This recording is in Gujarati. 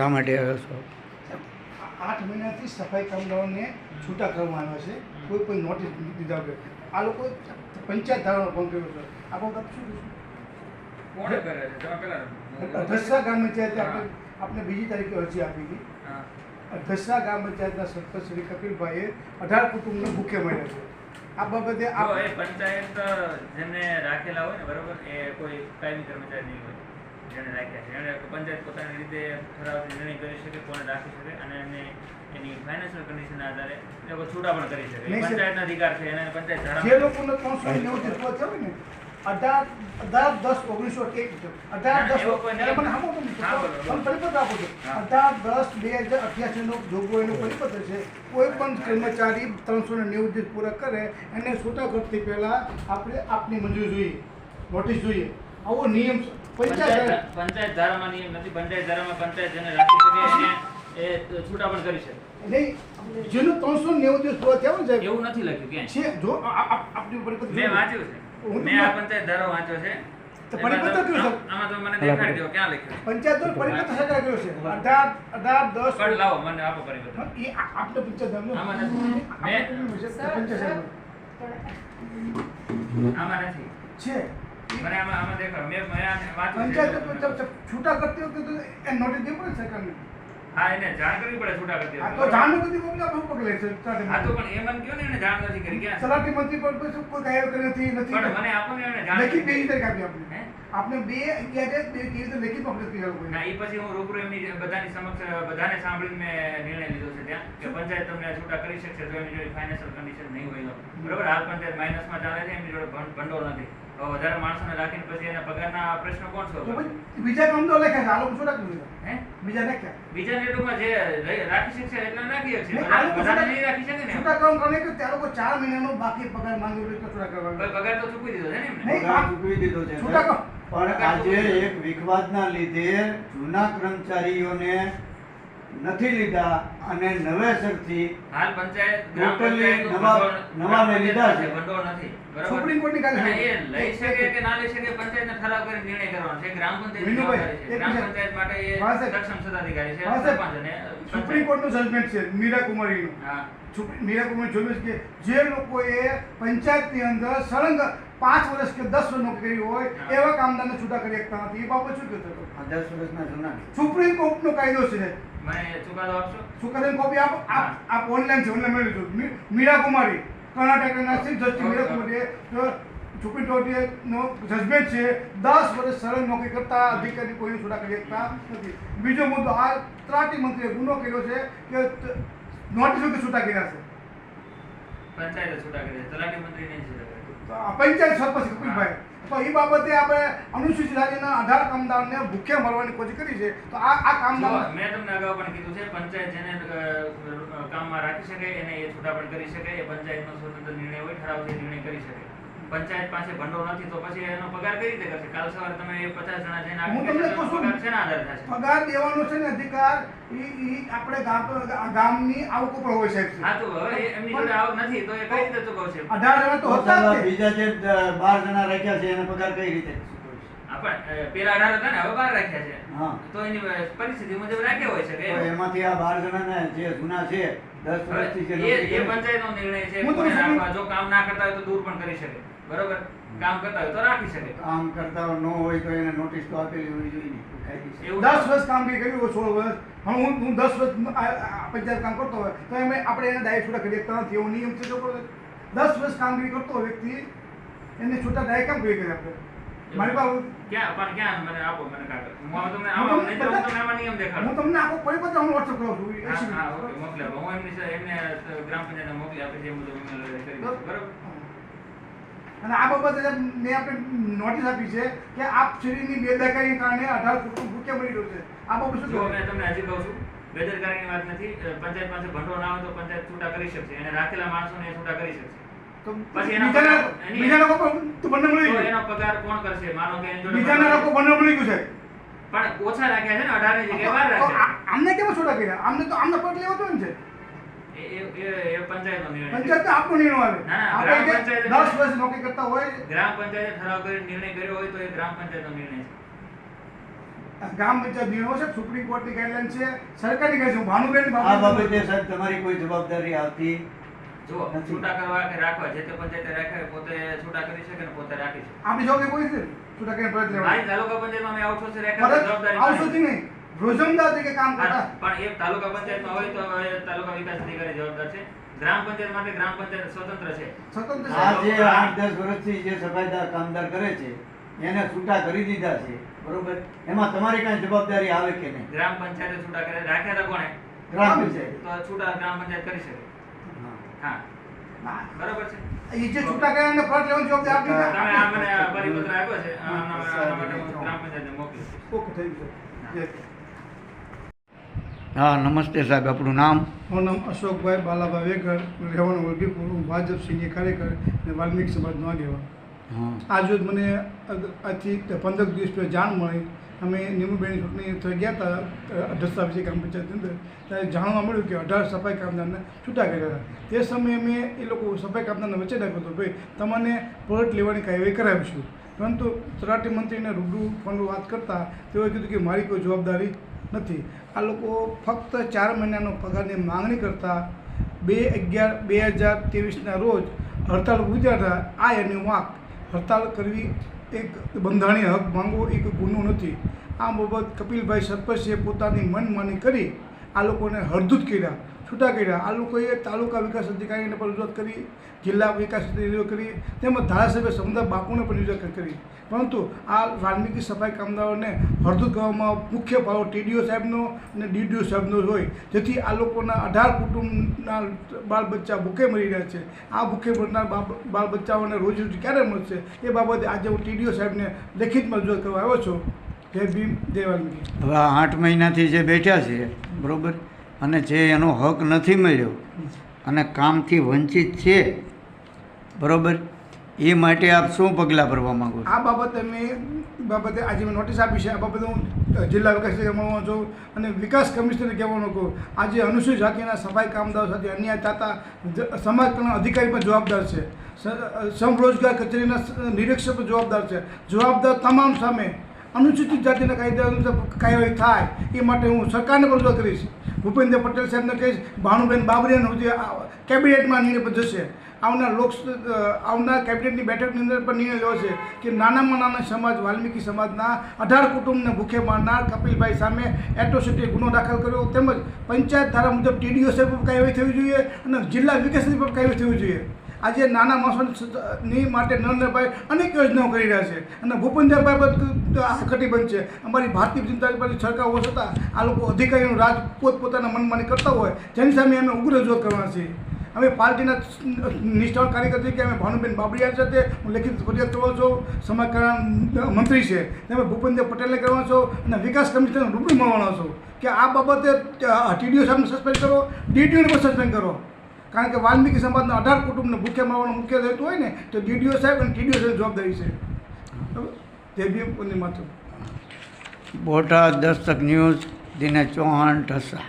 શા માટે આવ્યો છો? આઠ મહિનાથી સફાઈ કામદારોને છૂટા કરવાના છે. કોઈ પણ નોટિસ દીધા વગર. આ લોકો પંચાયત ધારાનો ફોન કર્યો છે. આ બાબત શું કોણે કરે છે? પેલા ગ્રામ પંચાયતે આપણે આપણે બીજી તારીખે અરજી આપી હતી. હા. ગામ ગ્રામ પંચાયતના સરપંચ શ્રી કપિલભાઈએ અઢાર કુટુંબને ભૂખે મળ્યા છે. આ બાબતે આ પંચાયત જેને રાખેલા હોય ને બરોબર? એ કોઈ કાયમી કર્મચારી નહીં હોય. જેને રાખ્યા છે. પંચાયત પોતાની રીતે ઠરાવથી નિર્ણય કરી શકે કોને રાખી શકે અને એને એની ફાઇનાન્શિયલ કન્ડિશનના આધારે એ લોકો છૂટા પણ કરી શકે. પંચાયતના અધિકાર છે એને પંચાયત જે લોકોને ત્રણસો નેવું જેટલો થયો ને અઢાર અઢાર દસ ઓગણીસો એક અઢાર દસ પરિપત્ર આપો છો. અઢાર દસ બે હજાર અઠ્યાસી નો જોગવાઈનો પરિપત્ર છે. કોઈ પણ કર્મચારી ત્રણસો ને નેવું દિવસ પૂરા કરે એને છૂટા કરતી પહેલા આપણે આપની મંજૂરી જોઈએ નોટિસ જોઈએ. આવો નિયમ છે. પંચાયત પંચાયત ધારામાં નિયમ નથી. પંચાયત ધારામાં પંચાયત જેને રાખી શકે એને એ છૂટા પણ કરી શકે. નહીં જેનું ત્રણસો નેવું દિવસ પૂરા થયા ને એવું નથી લખ્યું ક્યાંય. છે જો આપની પરિપત્ર મેં વાંચ્યું છે. મેં આ પંચાયત ધારો વાંચ્યો છે. પરિપત્ર તમે- છે? આમાં તમે મને દેખાડી દો ક્યાં લખ્યું પંચાયત નો પરિપત્ર સરકાર કર્યો છે. અઢાર અઢાર દસ પણ લાવો મને આપો પરિપત્ર. એ આ- પંચાયત ધામનો- આમાં નથી. મેં- પંચાયત આમાં નથી. છે. છૂટા કરતી વખતે એ નોટિસ દેવી પડે સરકારને હા એને જાણ કરવી પડે છૂટા કરતી. તો જાણ નથી મોકલી આપણે શું પગલે છે? હા તો પણ ને એને જાણ નથી કરી ક્યાં? છે? મંત્રી પર પછી કોઈ કાયદો કરી નથી પણ મને આપો ને એને જાણ લેખિત બે કરી. આપી આપણે? બે અગિયાર બે કેવી રીતે લેખિત મોકલી હતી આ ના એ પછી હું રૂબરૂ એમની બધાની સમક્ષ બધાને સાંભળીને મેં નિર્ણય લીધો છે ત્યાં. કે પંચાયત તમને છૂટા કરી શકશે જો એમની જોડે ફાઇનાન્શિયલ કન્ડિશન નહીં હોય તો. બરોબર? હાલ પંચાયત માઇનસમાં ચાલે છે એમની જોડે ભંડોળ નથી. વધારે માણસોને રાખીને પછી એના પગારના પ્રશ્નો કોણ તો સોલ્વ બીજા કામ તો લખે છે. આ શું રાખ્યું હે? બીજા લખ્યા બીજા નેટોમાં જે રાખી શકશે એટલે નાખી શકશે. છૂટા- નહીં રાખી શકે ને છૂટા કામ કરે કે ત્યાં લોકો ચાર મહિનાનો બાકી પગાર માંગ્યો હોય તો છૂટા કરવા. પગાર તો ચૂકવી દીધો છે ને એમને. પગાર ચૂકવી દીધો છે. છૂટા કામ. પણ આજે એક વિખવાદના લીધે જૂના કર્મચારીઓને નથી લીધા. અને નવેસરથી હાલ પંચાયત ગ્રામ પંચાયત નવા- નવા મે લીધા છે. ભંડોળ નથી. બરાબર? સુપ્રીમ કોર્ટની કાલે એ લઈ શકે કે ના લઈ શકે પંચાયતને ઠરાવ કરી નિર્ણય કરવાનો છે. ગ્રામ પંચાયતની છે. ગ્રામ પંચાયત માટે એ સક્ષમ સત્તાધિકારી છે. સરપંચ અને સુપ્રીમ. કોર્ટનું જજમેન્ટ છે મીરા કુમારીનું હા મીરા કુમારી જોયું કે જે લોકોએ પંચાયતની અંદર સળંગ પાંચ વર્ષ કે દસ વર્ષ નોકરી હોય એવા કામદારને છૂટા કરી શકતા નથી. એ બાબત શું કહેતો દસ વર્ષના જૂના સુપ્રીમ કોર્ટનો કાયદો છે. મેં ચુકાદો આપશો? શું કોપી આપ? આપ ઓનલાઈન છે ઓનલાઈન મેળવી છો મીરા કુમારી કર્ણાટકના ચીફ જસ્ટિસ મીરા કુમારીએ જો સુપ્રીમ કોર્ટનો જજમેન્ટ છે. દસ વર્ષ સરળ નોકરી કરતા અધિકારી કોઈ છૂટા કરી શકતા નથી. બીજો મુદ્દો આ ત્રાટી મંત્રીએ ગુનો કર્યો છે કે નોટિસ છૂટા કર્યા છે. પંચાયત છૂટા કર્યા તલાટી મંત્રી નહીં છૂટા કર્યા. આ પંચાયત સરપંચ કપિલભાઈ. તો એ બાબતે આપણે અનુસૂચિત જાતિના અઢાર કામદારને ભૂખ્યા મરવાની કોશિશ કરી છે. તો આ આ કામદાર મેં તમને અગાઉ પણ કીધું છે, પંચાયત જેને કામમાં રાખી શકે, એને એ છૂટા પણ કરી શકે, એ પંચાયતનો સ્વતંત્ર નિર્ણય હોય, ઠરાવથી નિર્ણય કરી શકે. પંચાયત પાસે ભંડોળ નથી તો પછી એનો પગાર કઈ રીતે કરશે? કાલ સવારે તમે એ પચાસ જણા જઈને હું તમને કહું છું. પગાર શેના આધારે થશે? પગાર દેવાનો છે ને અધિકાર ઈ ઈ આપણે ગામ ગામની આવક ઉપર હોય સાહેબ છે. હા તો હવે એમની જોડે આવક નથી તો એ કઈ રીતે ચૂકવશે અઢાર જણા તો હતા. બીજા જે દ- બાર જણા રાખ્યા છે એને પગાર કઈ રીતે? પણ પેલા અઢાર હતા ને હવે બાર રાખ્યા છે. હા. તો એની પરિસ્થિતિ મુજબ રાખ્યા હોય છે કે એમાંથી આ બાર જણાને જે ગુના છે દસ વર્ષથી જે એ નોકરી એ પંચાયતનો નિર્ણય છે જો કામ ના કરતા હોય તો દૂર પણ કરી શકે. બરોબર? કામ કરતા હોય તો રાખી શકે. કામ કરતા ન હોય તો એને નોટિસ તો આપેલી હોવી જોઈએ એવું દસ વર્ષ કામ કરી કર્યું સોળ વર્ષ. પણ હું હું દસ વર્ષ પંચાયત કામ કરતો હોય તો એમ આપણે એને દાય છૂટા કરી શકતા નથી એવો નિયમ છે તો દસ વર્ષ કામગીરી કરતો હોય વ્યક્તિ એને છૂટા દાય કામ કરી કરે આપણે? મારી પાસે ક્યાં પણ ક્યાં મને આપો મને કાગળ. હું તમને આમાં તમને નહીં તો તમને આમાં નિયમ હું તમને આપો કોઈ પરિપત્ર હું વોટ્સઅપ કરું છું હા. ઓકે મોકલી હું એમની એમને ગ્રામ પંચાયતને મોકલી આપે જે મુજબ કરી. બરોબર? અને આ બાબતે મેં આપણે નોટિસ આપી છે કે આપ શ્રીની બેદરકારીને કારણે અઢાર કુટુંબ ભૂખ્યા મળી રહ્યું છે. આ બાબત શું મેં તમને હજી કહું છું બેદરકારીની વાત નથી પંચાયત પાસે ભંડોળ ના હોય તો પંચાયત છૂટા કરી શકશે. એને રાખેલા માણસોને એ છૂટા કરી શકશે. પણ ઓછા રાખ્યા છે ને અઢારની જગ્યાએ બાર રાખ્યા અમને કેમ છોટા કર્યા? આમને તો આમને પગ લેવો તો ને છે. પંચાયત આપણો નિર્ણય આવે ના, ના, આપણે ગ્રામ જે પંચાયત- દસ વર્ષ નોકરી કરતા હોય. ગ્રામ પંચાયતે ઠરાવ કરી નિર્ણય કર્યો હોય તો એ ગ્રામ પંચાયતનો નિર્ણય છે. ગ્રામ પંચાયત નિર્ણયો છે સુપ્રીમ કોર્ટની ગાઈડલાઈન છે સરકારની ગાઈડ ભાનુબેન આ બાબતે સાહેબ તમારી કોઈ જવાબદારી આવતી જો. છૂટા કરવા કે રાખવા જે તે પંચાયતે રાખે પોતે છૂટા કરી શકે ને પોતે રાખી શકે. આપણી જવાબદારી કોઈ છે? છૂટા કરીને પરત મારી તાલુકા પંચાયતમાં મેં આઉટસોર્સ રાખ્યા જવાબદારી આવશો મારી. નહીં. રોજમદાર તરીકે કામ કરતા? પણ એ તાલુકા પંચાયતમાં હોય તો તાલુકા વિકાસ અધિકારી જવાબદાર છે. ગ્રામ પંચાયત માટે ગ્રામ પંચાયત સ્વતંત્ર છે. સ્વતંત્ર આ જે આઠ દસ વર્ષથી જે સફાઈદાર કામદાર કરે છે એને છૂટા કરી દીધા છે. બરોબર? એમાં તમારી કાંઈ જવાબદારી આવે કે નહીં? ગ્રામ પંચાયતે છૂટા કરે રાખ્યા હતા કોણે? ગ્રામ પંચાયત. તો છૂટા ગ્રામ પંચાયત કરી શકે. હા. હા. બરોબર છે. એ જે છૂટા કર્યા એને પરત લેવાની જવાબદારી આપણી તમે આ મને પરિપત્ર આપ્યો છે. આના આના માટે ગ્રામ પંચાયતને મોકલીશ ઓકે થેન્ક યુ હા નમસ્તે સાહેબ આપણું નામ? મારું નામ અશોકભાઈ બાલાભાઈ વેગર રહેવાનું વલભીપુર હું ભાજપ સિંહ કાર્યકર અને વાલ્મીકી સમાજનો આગેવાન. હા. આજ રોજ મને આજથી પંદર દિવસ પહેલાં જાણ મળી. અમે નિમુબેની ચૂંટણી થઈ ગયા હતા અઢસ્તા વિશે ગ્રામ પંચાયતની અંદર. ત્યારે જાણવા મળ્યું કે અઢાર સફાઈ કામદારને છૂટા કર્યા હતા. તે સમયે મેં એ લોકો સફાઈ કામદારને વચ્ચે નાખ્યો હતો ભાઈ તમને પલટ લેવાની કાર્યવાહી કરાવીશું. પરંતુ તલાટી મંત્રીને રૂબરૂ ફોન વાત કરતાં તેઓએ કીધું કે મારી કોઈ જવાબદારી નથી. આ લોકો ફક્ત ચાર મહિનાનો પગારની માંગણી કરતા બે અગિયાર, બે હજાર ત્રેવીસના રોજ હડતાલ હતા આ એની વાંક. હડતાલ કરવી એક બંધારણીય હક માંગવો એક ગુનો નથી. આ બાબત કપિલભાઈ સરપંચે પોતાની મનમાની કરી આ લોકોને હળદૂત કર્યા. છૂટા કર્યા આ લોકોએ તાલુકા વિકાસ અધિકારીને પણ રજૂઆત કરી, જિલ્લા વિકાસ અધિકારીઓ કરી, તેમજ ધારાસભ્ય સમુદાય બાપુને પણ રજૂઆત કરી. પરંતુ આ વાલ્મીકી સફાઈ કામદારોને હળદૂત કરવામાં મુખ્ય ફાળો ટીડીઓ સાહેબનો અને ડીડીઓ સાહેબનો હોય. જેથી આ લોકોના અઢાર કુટુંબના બાળ બચ્ચા ભૂખે મરી રહ્યા છે. આ ભૂખે મરનાર બાળ બચ્ચાઓને રોજીરોટી ક્યારે મળશે? એ બાબતે આજે હું ટીડીઓ સાહેબને લેખિતમાં રજૂઆત કરવા આવ્યો છું. જય ભીમ, જય વાલ્મીકી. હવે આઠ મહિનાથી જે બેઠા છે, બરોબર? અને જે એનો હક નથી મળ્યો અને કામથી વંચિત છે, બરોબર? એ માટે આપ શું પગલાં ભરવા માગો આ બાબતે મેં બાબતે આજે મેં નોટિસ આપી છે. આ બાબતે હું જિલ્લા વિકાસ મળવાનો છું અને વિકાસ કમિશનર કહેવાનું કહું. આજે અનુસૂચિત જાતિના સફાઈ કામદારો સાથે અન્યાય થતા સમાજ કલ્યાણ અધિકારી પણ જવાબદાર છે. શ્રમ રોજગાર કચેરીના નિરીક્ષક જવાબદાર છે. જવાબદાર તમામ સામે અનુસૂચિત જાતિના કાયદા અનુસાર કાર્યવાહી થાય એ માટે હું સરકારને પણ રજૂઆત કરીશ. ભૂપેન્દ્ર પટેલ સાહેબને કહીશ, ભાનુબેન બાબરીયાને સુધી કેબિનેટમાં નિર્ણય પર જશે આવનાર લોક આવનાર કેબિનેટની બેઠકની અંદર પણ નિર્ણય લેવો છે કે નાનામાં નાના સમાજ, વાલ્મીકી સમાજના અઢાર કુટુંબને ભૂખે મારનાર કપિલભાઈ સામે એટ્રોસિટી ગુનો દાખલ કર્યો તેમજ પંચાયત ધારા મુજબ ટીડીઓ સાહેબ પર કાર્યવાહી થવી જોઈએ અને જિલ્લા વિકાસની પણ કાર્યવાહી થવી જોઈએ. આજે નાના માણસોની માટે નરેન્દ્રભાઈ અનેક યોજનાઓ કરી રહ્યા છે. અને ભૂપેન્દ્રભાઈ આ કટિબંધ છે. અમારી ભારતીય જનતા પાર્ટી સરકાર હોવા છતાં આ લોકો અધિકારીનું રાજ પોતપોતાના મનમાની કરતા હોય, જેની સામે અમે ઉગ્ર રજૂઆત કરવાના છીએ. અમે પાર્ટીના નિષ્ઠાવાન કાર્યકર તરીકે અમે ભાનુબેન બાબરિયા સાથે, હું લેખિત ફરિયાદ કરવા છું સમાજ કલ્યાણ મંત્રી છે તમે ભૂપેન્દ્ર પટેલને કરવાનો છો, અને વિકાસ કમિશનર રૂબરૂ મળવાનો છું. કે આ બાબતે ટીડીઓ સામે સસ્પેન્ડ કરો ડીટીઓને પણ સસ્પેન્ડ કરો. કારણ કે વાલ્મીકી સમાજના અઢાર કુટુંબને ભૂખે મારવાનો મુખ્ય રહેતું હોય ને, તો ડીડીઓ સાહેબ અને ટીડીઓ સાહેબ જવાબદારી છે. તે બી માથું બોટાદ દસ્તક ન્યૂઝ દિને ચૌહાણ, ઢસા.